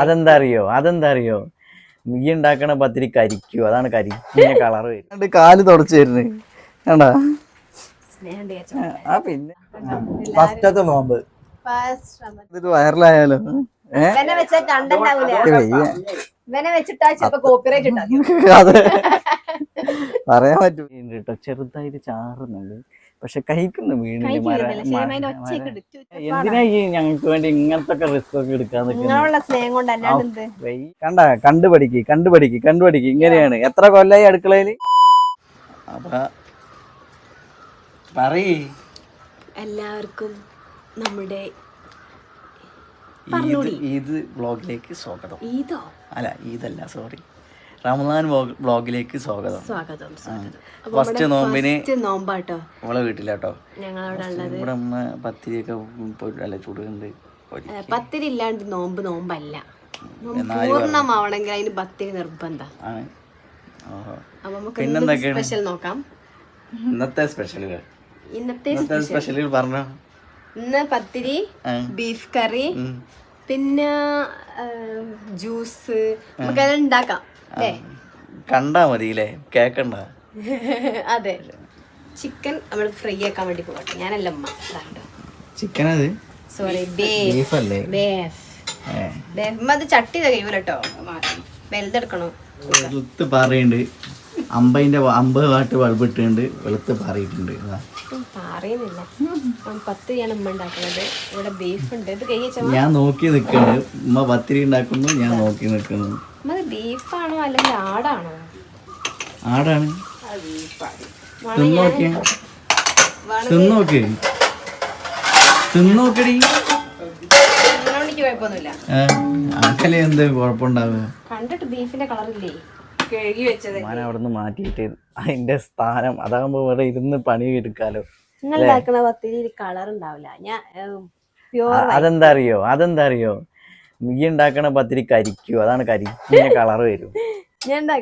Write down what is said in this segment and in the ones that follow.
അതെന്താ അറിയോ അതെന്താ അറിയോ നീ ഉണ്ടാക്കണ പത്തിരി കരിക്കൂ. അതാണ് കരിക്കുന്ന കളർ വരുന്നത്. കാൽ തുടച്ചു വരുന്നത് കണ്ടാ? ആ പിന്നെ. ഫസ്റ്റത്തെ നോമ്പ്. ഫസ്റ്റ് ഇത് വൈറലായാലോ പറയാൻ പറ്റും. കേട്ടോ ചെറുതായിട്ട് ചാറുന്നുണ്ട്. പക്ഷെ കഴിക്കുന്നു വീണിൽ മര എന്തിനാ ഈ ഞങ്ങൾക്ക് വേണ്ടി ഇങ്ങനത്തെ ഒക്കെ റിസ്ക് ഒക്കെ എടുക്കാൻ സ്നേഹം കൊണ്ട് കണ്ടുപഠിക്ക് കണ്ടുപഠിക്ക് കണ്ടുപഠിക്ക്. ഇങ്ങനെയാണ്. എത്ര കൊല്ലായി അടുക്കളയിൽ? പറയ്. എല്ലാവർക്കും നമ്മുടെ ഈദ് ഈദ് വ്ളോഗിലേക്ക് സ്വാഗതം. ഈദോ? അല്ല ഈദല്ല സോറി. റമദാൻ വ്ലോഗിലേക്ക് സ്വാഗതം. സ്വാഗതം ഫസ്റ്റ് നോമ്പിന് നോമ്പാട്ടോ? നമ്മളെ വീട്ടിലാട്ടോ. ഇവിടെ അമ്മ പത്തിരിയൊക്കെ അല്ല ചുടുണ്ട്. പത്തിരി ഇല്ലാണ്ട് നോമ്പ് നോമ്പല്ല. പൂർണമാവണമെങ്കിൽ അതിന് പത്തിരി നിർബന്ധം. പിന്നെന്തൊക്കെയാണ്? സ്പെഷ്യൽ നോക്കാം? ഇന്നത്തെ സ്പെഷ്യലുകൾ ഇന്നത്തെ സ്പെഷ്യലുകൾ പറഞ്ഞോ? ഇന്ന് പത്തിരി ബീഫ് കറി പിന്നെ ജ്യൂസ് നമുക്കെല്ലാം ഉണ്ടാക്കാം. കണ്ടാ മതി അല്ലേ കേക്കണ്ട? അതെ. ചിക്കൻ നമ്മൾ ഫ്രൈ ആക്കാൻ വേണ്ടി പോകട്ടെ ഞാനല്ല അമ്മ ചിക്കൻ അത് സോറി ബീഫ്. അല്ലേ ബേഫ്. ബേഫ് അത് ചട്ടി കഴിയൂല കേട്ടോ വലുതെടുക്കണോ വെളുത്ത് പാറയുണ്ട് അമ്പതിന്റെ അമ്പത് വാട്ട് ബൾബ് ഇട്ടുണ്ട്. വെളുത്ത് പാറിയിട്ടുണ്ട് പറയുന്നില്ല ഉം, പത്തിരിയാണ് ഉമ്മ ഉണ്ടാക്കുന്നത്. ഇവിടെ ബീഫ് ഉണ്ട് ഇത് കഴിച്ച ഞാൻ നോക്കി നിൽക്കുന്നു ഉമ്മ പത്തിരി ഉണ്ടാക്കുന്നു ഞാൻ നോക്കി നിൽക്കുന്നു അത് ബീഫാണോ അല്ലെങ്കിൽ ആടാണോ? ആടാണ്. തിന്നോക്കേ. തിന്നോക്കേ. തിന്നോക്കടി. അകലെ എന്ത് കുഴപ്പമുണ്ടാവുക? കണ്ടിട്ട് ബീഫിന്റെ കളറില്ലേ? കഴുകി വെച്ചത്. ഞാൻ അവിടെ നിന്ന് മാറ്റിയിട്ട് അതിന്റെ സ്ഥാനം അതാകുമ്പോ ഇവിടെ ഇരുന്ന് പണി എടുക്കാലോ നിങ്ങൾ ഉണ്ടാക്കുന്ന പത്തിരി കളർ ഉണ്ടാവില്ല. ഞാൻ പ്യൂർ അതെന്താ അറിയോ? അതെന്താ അറിയോ? നീ ഉണ്ടാക്കണ പത്തിരി കരിക്കൂ. അതാണ് കരിക്കുന്ന കളർ വരും.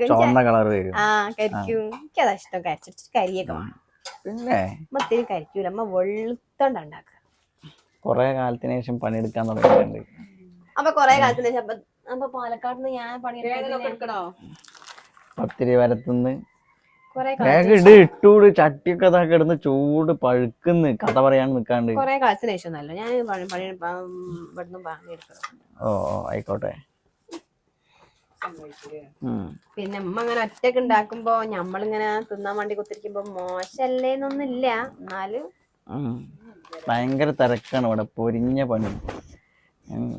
ചുവന്ന കളർ വരും. ആ കരിക്കും. എനിക്കതാ ഇഷ്ടം. കരിച്ചിട്ട് കരിയൊക്കെ വേണം. പിന്നെ? ഒത്തിരി കരിക്കൂല. അമ്മ വെളുത്തോണ്ട ഉണ്ടാക്കുക. കൊറേ കാലത്തിന് ശേഷം പണിയെടുക്കാൻ തുടങ്ങിയിട്ടുണ്ട്. അപ്പൊ കൊറേ കാലത്തിന് ശേഷം. അപ്പൊ- പാലക്കാട് നിന്ന് ഞാൻ പണിയെടുക്കണോ പത്തിരി വരത്തുനിന്ന് വേഗം ഇട് ഇട്ടൂട് ചട്ടിയൊക്കെ ഇതാ കിടന്ന് ചൂട് പഴുക്കുന്ന് കഥ പറയാൻ നിക്കാണ്ട്. കൊറേ കാലത്തിന് ഞാൻ ഇവിടുന്ന് ഓ ആയിക്കോട്ടെ. പിന്നെ അമ്മ അങ്ങനെ ഒറ്റയ്ക്ക് ഉണ്ടാക്കുമ്പോ ഞമ്മളിങ്ങനെ തിന്നാൻ വേണ്ടി കുത്തിരിക്കുമ്പോ മോശല്ലേന്നൊന്നുമില്ല എന്നാലും ഉം. ഭയങ്കര തിരക്കാണ് ഇവിടെ പൊരിഞ്ഞ പണി.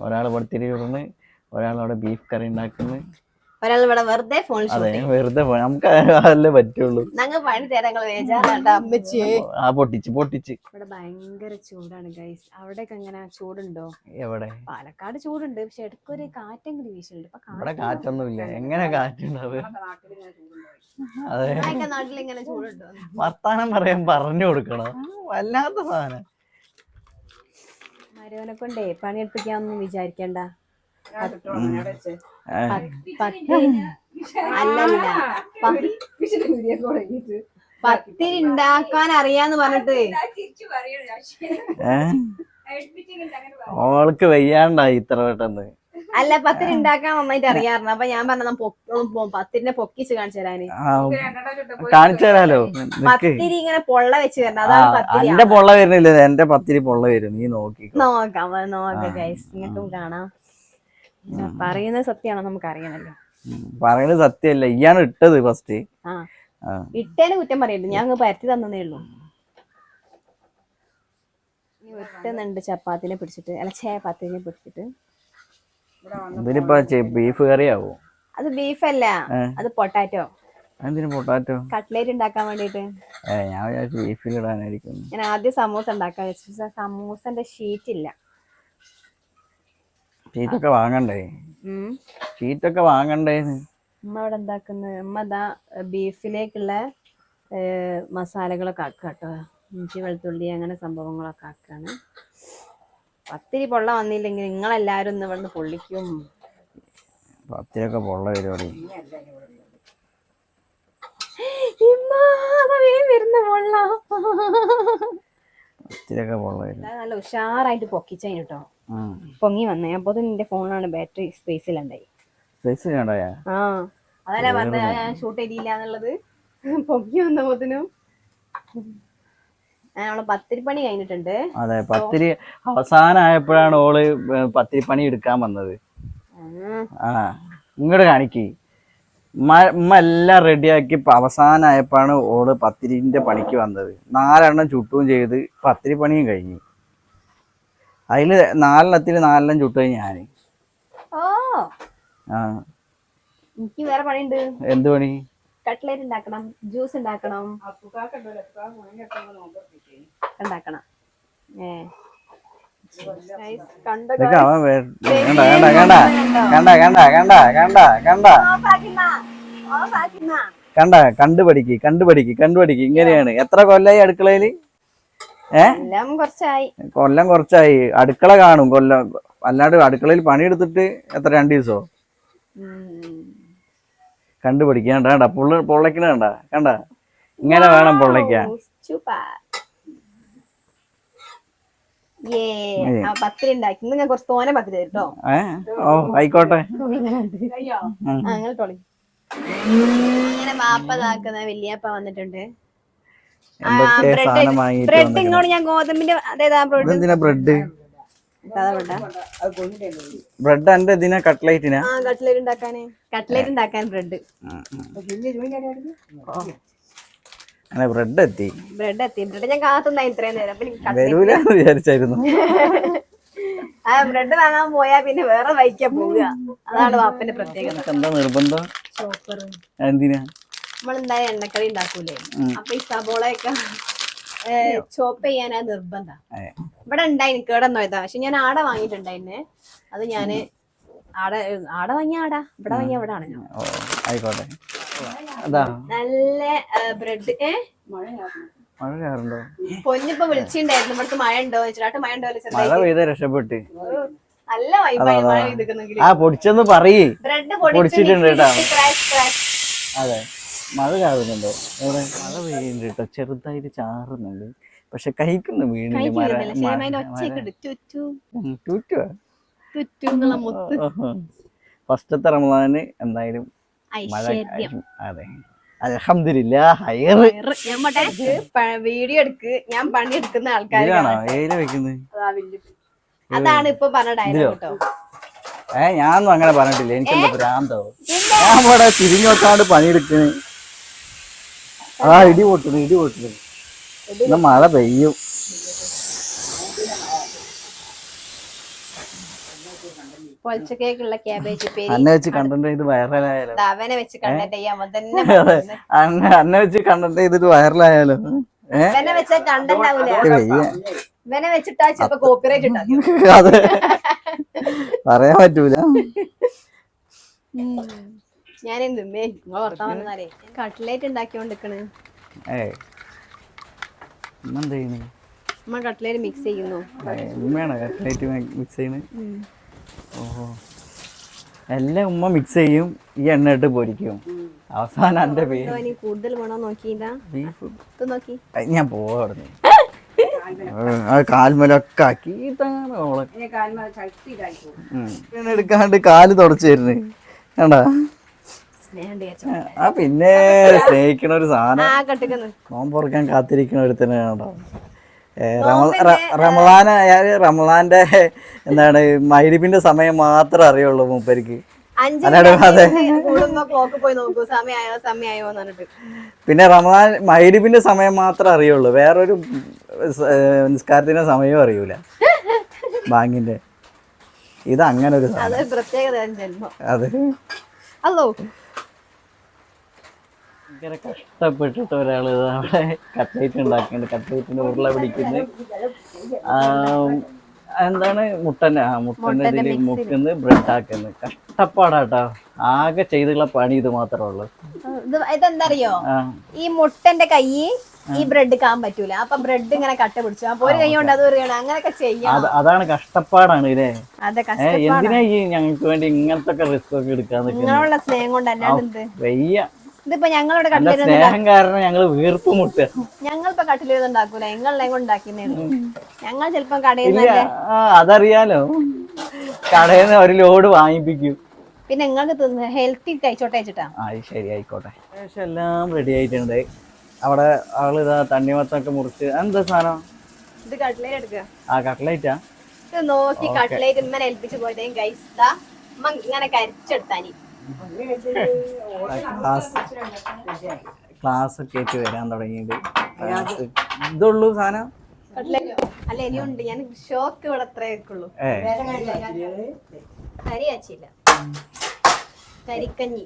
ഒരാൾ ഇവിടെ ചുടുന്നു ഒരാൾ അവിടെ ബീഫ് കറി ഉണ്ടാക്കുന്നു ഒരാൾ ഇവിടെ വെറുതെ ഫോൺ അതെ വെറുതെ നമുക്ക് അതല്ലേ പറ്റുള്ളൂ. ഞങ്ങൾ പണി തരാൻ ഞങ്ങൾ അമ്മച്ചി. ആ പൊട്ടിച്ച് പൊട്ടിച്ച്. ഇവിടെ ഭയങ്കര ചൂടാണ് ഗൈസ് അവിടെയൊക്കെ എങ്ങനെ? ചൂടുണ്ടോ? എവിടെ? പാലക്കാട് ചൂടുണ്ട് പക്ഷെ ഇടയ്ക്കൊരു കാറ്റെങ്കിലും വീശുന്നുണ്ട് ഇപ്പൊ ഇവിടെ കാറ്റൊന്നുമില്ല. എങ്ങനെ കാറ്റുണ്ടാവുക? അതെ. നാട്ടിൽ ഇങ്ങനെ ചൂടുണ്ടോ? വർത്താനം പറയാൻ പറഞ്ഞു കൊടുക്കണോ. വല്ലാത്ത സാധനം. മരവനെ കൊണ്ടേ പണി പണിയെടുപ്പിക്കാന്നൊന്നും വിചാരിക്കണ്ട. പത്തിരി ഉണ്ടാക്കാൻ അറിയാന്ന് പറഞ്ഞിട്ട്? ഓൾക്ക് വയ്യാണ്ടായി ഇത്ര പെട്ടെന്ന്. അല്ല പത്തിരി ഉണ്ടാക്കാൻ നന്നായിട്ട് അറിയാറുണ്ട്. അപ്പൊ ഞാൻ പറഞ്ഞ പത്തിരിനെ പൊക്കിച്ച് കാണിച്ചു തരാന്. കാണിച്ചു തരാലോ. പത്തിരി ഇങ്ങനെ പൊള്ള വെച്ച് തരണം. അതാ അതാണ് പത്തിരി. എന്റെ പൊള്ള വരുന്നില്ല. എന്റെ പത്തിരി പൊള്ള വരും. നീ നോക്കി നോക്കാം നോക്കാം നിങ്ങൾക്കും കാണാം. പറയുന്നത് സത്യമാണോ നമുക്ക് അറിയണല്ലോ പറയുന്നത് സത്യമല്ല. ഇയാണ് ഇട്ടത് ഫസ്റ്റ് ആ. കുറ്റം പറയരുത്. ഞാൻ പരത്തി തന്നേ ഉള്ളൂ. ഒറ്റുന്നുണ്ട് ചപ്പാത്തിനെ പിടിച്ചിട്ട്. അല്ല ചേപ്പാത്തിനെ പത്തിനെ പിടിച്ചിട്ട്. ഇതിനിപ്പോ ബീഫ് കറിയാവോ? അത് ബീഫ് അല്ല. അത് പൊട്ടാറ്റോ. എന്തിനു പൊട്ടാറ്റോ? കട്ട്ലേറ്റ് ഉണ്ടാക്കാൻ വേണ്ടിട്ട് ഞാൻ ബീഫിൽ ഇടാനായിരിക്കും ഞാൻ ആദ്യം സമൂസ ഉണ്ടാക്കാൻ വെച്ചു. സമൂസന്റെ ഷീറ്റ് ഇല്ല. ഷീറ്റൊക്കെ വാങ്ങണ്ടേ? ചീത്തൊക്കെ ഷീറ്റൊക്കെ വാങ്ങണ്ടേന്ന് ഉമ്മ അവിടെ എന്താക്കുന്നത് ഉമ്മ ഇതാ ബീഫിലേക്കുള്ള മസാലകളൊക്കെ ആക്കുക കേട്ടോ ഇഞ്ചി വെളുത്തുള്ളി അങ്ങനെ സംഭവങ്ങളൊക്കെ ആക്കാണ്. പത്തിരി പൊള്ള വന്നില്ലെങ്കിൽ നിങ്ങളെല്ലാരും ഒന്ന് ഇവിടുന്ന് പൊള്ളിക്കും. പത്തിരിയൊക്കെ പൊള്ള പരിപാടി. വരുന്ന പൊള്ള. പൊള്ള നല്ല ഉഷാറായിട്ട് പൊക്കിച്ചതിന് കേട്ടോ പൊങ്ങി വന്നേ. അപ്പൊ എന്റെ ഫോണിലാണ് ബാറ്ററി സ്പേസിലുണ്ടായി. സൈസ് കണ്ടായാ ആ അതല്ല പറഞ്ഞ ഞാൻ ഷൂട്ട് ചെയ്തില്ല എന്നുള്ളത്. പൊങ്ങി വന്നപ്പോത്തിനും. നമ്മളെ പത്തിരി പണി കഴിഞ്ഞിട്ടുണ്ട്. അതെ പത്തിരി അവസാനായപ്പോഴാണ് ഓൾ പത്തിരിപ്പണി പത്തിരി പണി എടുക്കാൻ വന്നത്. ആ, ഇങ്ങോട്ട് കാണിക്ക്. ഉമ്മ ഉമ്മ എല്ലാം റെഡിയാക്കി അവസാനമായപ്പോഴാണ് ഓൾ പത്തിരിന്റെ പണിക്ക് വന്നത്. നാലെണ്ണം ചുട്ടും ചെയ്ത് പത്തിരി പണിയും കഴിഞ്ഞു. അതിൽ നാലെണ്ണത്തിൽ നാലെണ്ണം ചുട്ടു ഞാൻ ആ. എനിക്ക് വേറെ എന്ത് പണി? കട്ട്ലേറ്റ് ഉണ്ടാക്കണം ജ്യൂസ് ഉണ്ടാക്കണം. ഉണ്ടാക്കണം. ഏ. കണ്ട ഇങ്ങനെയാണ്. എത്ര കൊല്ലായി അടുക്കളയിൽ? കൊല്ലം കുറച്ചായി. കുറച്ചായി. അടുക്കള കാണും. കൊല്ലം അല്ലാണ്ട് അടുക്കളയിൽ പണിയെടുത്തിട്ട് എത്ര രണ്ടു ദിവസോ? കണ്ടുപിടിക്കാൻ കണ്ട പുള്ള പൊള്ളക്കണ കണ്ട. ഇങ്ങനെ വേണം പൊള്ളയ്ക്കാൻ. ആയിക്കോട്ടെ. മാപ്പതാക്കുന്ന ബാപ്പ വല്യപ്പ വന്നിട്ടുണ്ട്. എന്തൊക്കെ ബ്രെഡ് ഇങ്ങോട്ട് ഞാൻ ഗോതമ്പിന്റെ ബ്രെഡ് ബ്രെഡ്? ബ്രെഡ്. എന്റെ ഇതിനാ കട്ട്ലൈറ്റിനാ? ആ കട്ട്ലേറ്റ് ഉണ്ടാക്കാന്. കട്ട്ലേറ്റ് ഉണ്ടാക്കാൻ ബ്രെഡ്. അങ്ങനെ ബ്രെഡ് എത്തി. ബ്രെഡ് എത്തി. ബ്രെഡ് ഞാൻ ഇത്രയും നേരം. വരൂലെന്ന് വിചാരിച്ചായിരുന്നു. ആ ബ്രെഡ് വാങ്ങാൻ പോയാ പിന്നെ വേറെ വൈക്കാൻ പോവുക. അതാണ് വാപ്പന്റെ പ്രത്യേകത. എന്താ നിർബന്ധം? എന്തിനാ നമ്മൾ എന്തായാലും എണ്ണക്കറി ഉണ്ടാക്കൂലേ. അപ്പൊ ഈ സബോളയൊക്കെ ചോപ്പ് ചെയ്യാൻ അത് നിർബന്ധ. ഏ, ഇവിടെ ഉണ്ടായിന് കേടന്നോയതാ പക്ഷെ ഞാൻ ആട വാങ്ങിയിട്ടുണ്ടായിന്നെ അത് ഞാൻ ആട ആട വാങ്ങിയ ആടാ. ഇവിടെ വാങ്ങിയ ഇവിടെ ആണല്ലോ ആയിക്കോട്ടെ. നല്ല ബ്രെഡ് മഴ പൊന്നിപ്പോ വിളിച്ചിണ്ടായിരുന്നു. ഇവിടുത്തെ മഴ ഉണ്ടോ ചേട്ടാ മഴ ഉണ്ടോ മഴ പെയ്ത രക്ഷപ്പെട്ട്. നല്ല വൈബായി മഴ പെയ്തിക്കുന്നെങ്കിൽ ആ പൊടിച്ചെന്ന് പറയേ. ബ്രെഡ് പൊടിച്ചിട്ടുണ്ട് കേട്ടോ. അതെ. മഴ ചാറുന്നുണ്ടോ? എവിടെ? മഴ പെയ്യുന്നുണ്ട് കേട്ടോ ചെറുതായിട്ട് ചാറുന്നുണ്ട്. പക്ഷെ കൈക്കൊന്ന് വീണില്ല മഴ ഫസ്റ്റത്തെ റമദാന് എന്തായാലും മഴ അതെ. അലഹമില്ല ഹയർ വീഡിയോ എടുക്ക്. ഞാൻ പണി എടുക്കുന്ന ആൾക്കാരാണോ ഏല വെക്കുന്നത് അതാണ് ഇപ്പൊ പറഞ്ഞ കേട്ടോ ഏ ഞാനൊന്നും അങ്ങനെ പറഞ്ഞിട്ടില്ല. എനിക്ക് എന്താ ഭ്രാന്തോ. തിരിഞ്ഞോട്ടാണ്ട് പണിയെടുക്കണേ. ആ ഇടി പൊട്ടുന്നു ഇടി പൊട്ടുന്നു. എന്നാ മഴ പെയ്യും. ക്യാബേജ് പേര് അന്നെ വെച്ച് കണ്ടന്റ് ഇത് വൈറലായാലോ? അവനെ വെച്ച് കണ്ടന്റ് തന്നെ അന്നെ വെച്ച് കണ്ടന്റ് ചെയ്തിട്ട് വൈറലായാലോ? ഇവനെ കണ്ടന്റ് ആവൂല? ഇവനെ വെച്ചിട്ടാ ചിലപ്പോ കോപ്പിറൈറ്റ് പറയാൻ പറ്റൂല. ഞാൻ എന്തുമ്മേ നിങ്ങൾ വർത്താൻ വന്നാലേ കട്ട്ലേറ്റ് ഉണ്ടാക്കിക്കൊണ്ടിരിക്കണ് ഏ എന്താ ചെയ്യുന്നത് അമ്മ കട്ട്ലേറ്റ് മിക്സ് ചെയ്യുന്നു. ഉമ്മയാണോ കട്ട്ലേറ്റ് മിക്സ് ഓഹോ. എല്ലാം ഉമ്മ മിക്സ് ചെയ്യും ഈ എണ്ണ ഇട്ട് പൊരിക്കും. അവസാനം എന്റെ പേര് കൂടുതൽ വേണോ നോക്കിയില്ല ഞാൻ പോവാടുന്നു ആ കാൽമലൊക്കെ ആക്കി ഇതാണ് എടുക്കാണ്ട് കാൽ തുടച്ചു തരുന്നത് കണ്ടാ? ആ പിന്നെ സ്നേഹിക്കണ ഒരു സാധനം. നോമ്പൊറുക്കാൻ കാത്തിരിക്കണ ഒരു തന്നെ കേട്ടോ റമളാൻ റമളാന്റെ എന്താണ് മൈരിപ്പിന്റെ സമയം മാത്രം അറിയുള്ളൂ മൂപ്പരിക്ക് പിന്നെ റമളാൻ മൈരിപ്പിന്റെ സമയം മാത്രം അറിയുള്ളൂ. വേറൊരു നിസ്കാരത്തിന്റെ സമയവും അറിയൂല. ബാങ്കിന്റെ. ഇത് അങ്ങനെ ഒരു സാധനം അതെ. ഹലോ ഭയങ്കര കഷ്ടപ്പെട്ടിട്ട് ഒരാൾ അവിടെ കട്ട്ലേറ്റ് ഉണ്ടാക്കുന്നുണ്ട് കട്ട്ലേറ്റിന്റെ ഉരുള പിടിക്കുന്നത് എന്താണ് മുട്ടനെ? ആ മുട്ടന്റെ ഇതിൽ മുക്കുന്നു ബ്രെഡ് ആക്കുന്നു. കഷ്ടപ്പാടാട്ടോ. ആകെ ചെയ്തുള്ള പണി ഇത് മാത്രമേ ഉള്ളൂ. ഇത് ഇതെന്താ അറിയോ ഈ മുട്ടന്റെ കൈ ഈ ബ്രെഡ് കാൻ പറ്റൂല. അപ്പൊ ബ്രെഡ് ഇങ്ങനെ കട്ട പിടിച്ചു. അപ്പൊ ഒരു കൈ കൊണ്ട് അത് എറിയണം അങ്ങനെയൊക്കെ ചെയ്യാം. അതാണ് കഷ്ടപ്പാടാണ് ഇല്ലേ? എന്തിനാ ഈ ഞങ്ങൾക്ക് വേണ്ടി ഇങ്ങനത്തെ ഒക്കെ റിസ്ക് ഒക്കെ എടുക്കാൻ നിങ്ങളുള്ള സ്നേഹം കൊണ്ട് അല്ലാണ്ട് വയ്യ. ഇതിപ്പോ ഞങ്ങളുടെ സ്നേഹം കാരണം ഞങ്ങൾ വീർപ്പ് മുട്ടുക ഞങ്ങളിപ്പോ കട്ടിലേത് ഉണ്ടാക്കൂല ഞങ്ങളെ കൊണ്ട് ഉണ്ടാക്കുന്നേ ഞങ്ങൾ ചിലപ്പോ കടയിൽ ഇല്ല ആ, അതറിയാലോ. കടയിൽ നിന്ന് ഒരു ലോഡ് വാങ്ങിപ്പിക്കും. പിന്നെ നിങ്ങൾക്ക് തിന്ന് ഹെൽത്തി കഴിച്ചോട്ടെ വെച്ചിട്ടാ. ആ അത് ശരി ആയിക്കോട്ടെ. ഏകദേശം എല്ലാം റെഡി ആയിട്ടുണ്ട്. അവിടെ ആൾ ഇതാ തണ്ണിമത്തൊക്കെ മുറിച്ച് എന്താ സാധനം? ഇത് കട്ട്ലേറ്റ് എടുക്കുക. ആ കട്ട്ലൈറ്റാ? ഇത് നോക്കി കട്ട്ലേറ്റ് ഇമ്മനെ ഏൽപ്പിച്ചു പോയതേ ഗൈസ് ഇങ്ങനെ കരിച്ചെടുത്താനി ക്ലാസ് ക്ലാസ് ഒക്കെ ആയിട്ട് വരാൻ തുടങ്ങിയത് ഇതുള്ളൂ സാധനം? അല്ല ഇനിയുണ്ട്. ഞാൻ ഷോക്ക് ഇവിടെ അത്രേ വെക്കുള്ളൂ. ഏ. കരി കരിക്കഞ്ഞി.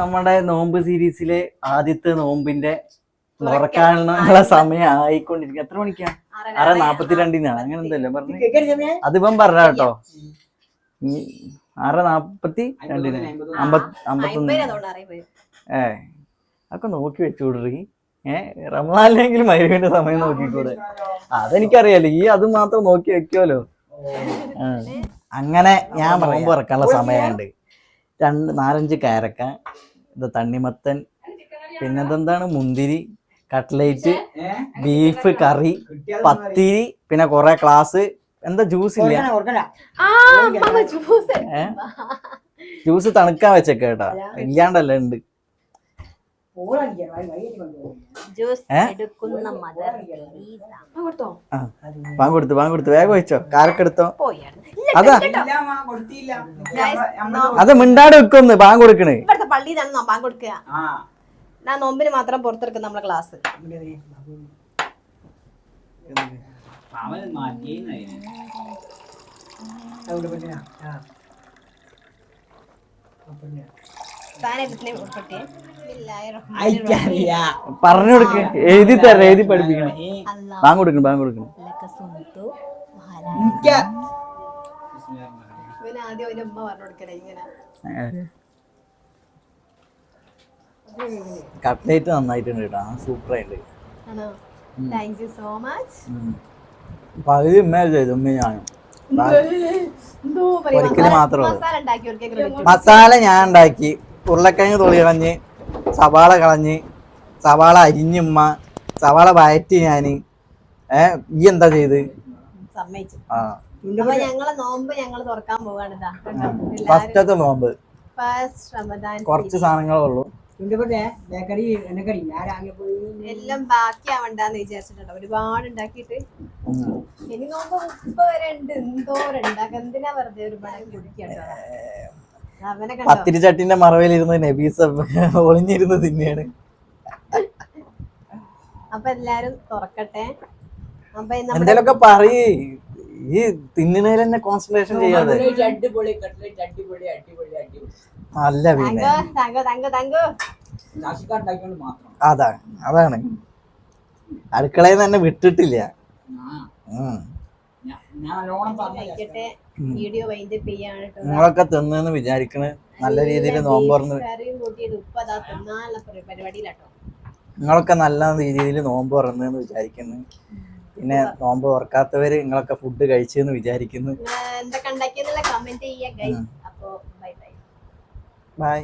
നമ്മുടെ നോമ്പ് സീരീസിലെ ആദ്യത്തെ നോമ്പിന്റെ തുറക്കാനുള്ള സമയം ആയിക്കൊണ്ടിരിക്കും എത്ര മണിക്കാ? ആറ് നാപ്പത്തിരണ്ടിനാണ്. അങ്ങനെ എന്തല്ലോ പറഞ്ഞു? അതിപ്പം പറഞ്ഞ കേട്ടോ. ആറ് നാപ്പത്തി രണ്ടിന്. അമ്പത്തൊന്ന്. ഏ അതൊക്കെ നോക്കി വെച്ചുകൂടി ഏ റമലാലിനെങ്കിലും മരുവിന്റെ സമയം നോക്കിക്കൂടെ? അതെനിക്കറിയാലോ ഈ അത് മാത്രം നോക്കി വെക്കുമല്ലോ അങ്ങനെ ഞാൻ നോമ്പ് പറക്കാനുള്ള സമയമുണ്ട്. രണ്ട് നാലഞ്ച് കാരക്ക ഇത് തണ്ണിമത്തൻ പിന്നെന്താണ് മുന്തിരി കട്ട്ലേറ്റ് ബീഫ് കറി പത്തിരി പിന്നെ കുറെ ക്ലാസ് എന്താ ജ്യൂസ് ഇല്ല? ജ്യൂസ് തണുക്കാൻ വെച്ചേക്ക കേട്ടാ. ഇല്ലാണ്ടല്ല ഉണ്ട്. പാൻ കൊടുത്തു? പാൻ കൊടുത്തു വേഗം വെച്ചോ കാരക്കെടുത്തോ അതാ. അത് മിണ്ടാട് വെക്കൊന്ന് പാൻ കൊടുക്കണേ. ഇവിടുത്തെ കൊടുക്കുക. ഞാൻ നോമ്പിന് മാത്രം പുറത്തെടുക്കുന്ന നമ്മളെ ക്ലാസ് സ്ഥാനത്തിന് ഉൾപ്പെട്ടിയേ പറഞ്ഞു കൊടുക്ക്. എഴുതി തരാം എഴുതി പഠിപ്പിക്കണം. ബാങ് കൊടുക്കണം ബാങ് കൊടുക്കണം. കട്ട്ലേറ്റ് നന്നായിട്ടുണ്ട് കേട്ടോ. സൂപ്പർ ആയിട്ട് ആണോ? താങ്ക് യു സോ മച്ച് പകുതി ഉമ്മ ചെയ്തു ഉമ്മ ഞാനും. ഒരിക്കലും മാത്രമേ മസാല ഞാൻ ഉണ്ടാക്കി. ഉരുളക്കിഴങ്ങ് തൊളി കളഞ്ഞ് സവാള കളഞ്ഞ് സവാള അരിഞ്ഞുമ്മ സവാള വയറ്റി ഞാൻ ഏ ഈ എന്താ ചെയ്ത്? ഫസ്റ്റത്തെ നോമ്പ്. ഫസ്റ്റ് റമദാൻ കുറച്ച് സാധനങ്ങളേ ഉള്ളൂ. ബേക്കറി എണ്ണക്കറി ഞാൻ ആകെ പോയി എല്ലാം ബാക്കിയാവണ്ടെന്ന് വിചാരിച്ചിട്ടുണ്ട് ഒരുപാട് ഉണ്ടാക്കിയിട്ട്. ഇനി നോക്കുമ്പോ മുപ്പത് വരെ ഉണ്ട്. എന്തോരം ഉണ്ടാക്കുക എന്തിനാ വെറുതെ ഒരുപാട് കുടിക്കട്ടോ അവനെ കണ്ടോ? പത്തിരി ചട്ടിന്റെ മറവിലിരുന്ന് നബീസ ഒളിഞ്ഞിരുന്ന് തിന്നെയാണ് അപ്പൊ എല്ലാരും തുറക്കട്ടെ. അപ്പൊ എന്തേലൊക്കെ പറയേ. ഈ തിന്നണേൽ തന്നെ കോൺസെൻട്രേഷൻ ചെയ്യാതെ. അടിപൊളി കട്ട്ലേറ്റ് അടിപൊളി അടിപൊളി അടിപൊളി. അല്ല പിന്നെ അതാണ് അതാണ്. അടുക്കളയിൽ നിന്ന് തന്നെ വിട്ടിട്ടില്ല. നിങ്ങളൊക്കെ തിന്നെന്ന് വിചാരിക്കണ് നല്ല രീതിയിൽ നോമ്പ് തുറന്ന് കറിയും കൂട്ടിയത് ഉപ്പ അതാ തിന്നാനുള്ള പരി- പരിപാടിയിലാട്ടോ. നിങ്ങളൊക്കെ നല്ല രീതിയിൽ നോമ്പ് തുറന്നെന്ന് വിചാരിക്കുന്നു. പിന്നെ നോമ്പ് ഓർക്കാത്തവര് നിങ്ങളൊക്കെ ഫുഡ് കഴിച്ചു എന്ന് വിചാരിക്കുന്നു എന്തൊക്കെ കമന്റ് അപ്പോ ബൈ ബൈ ബൈ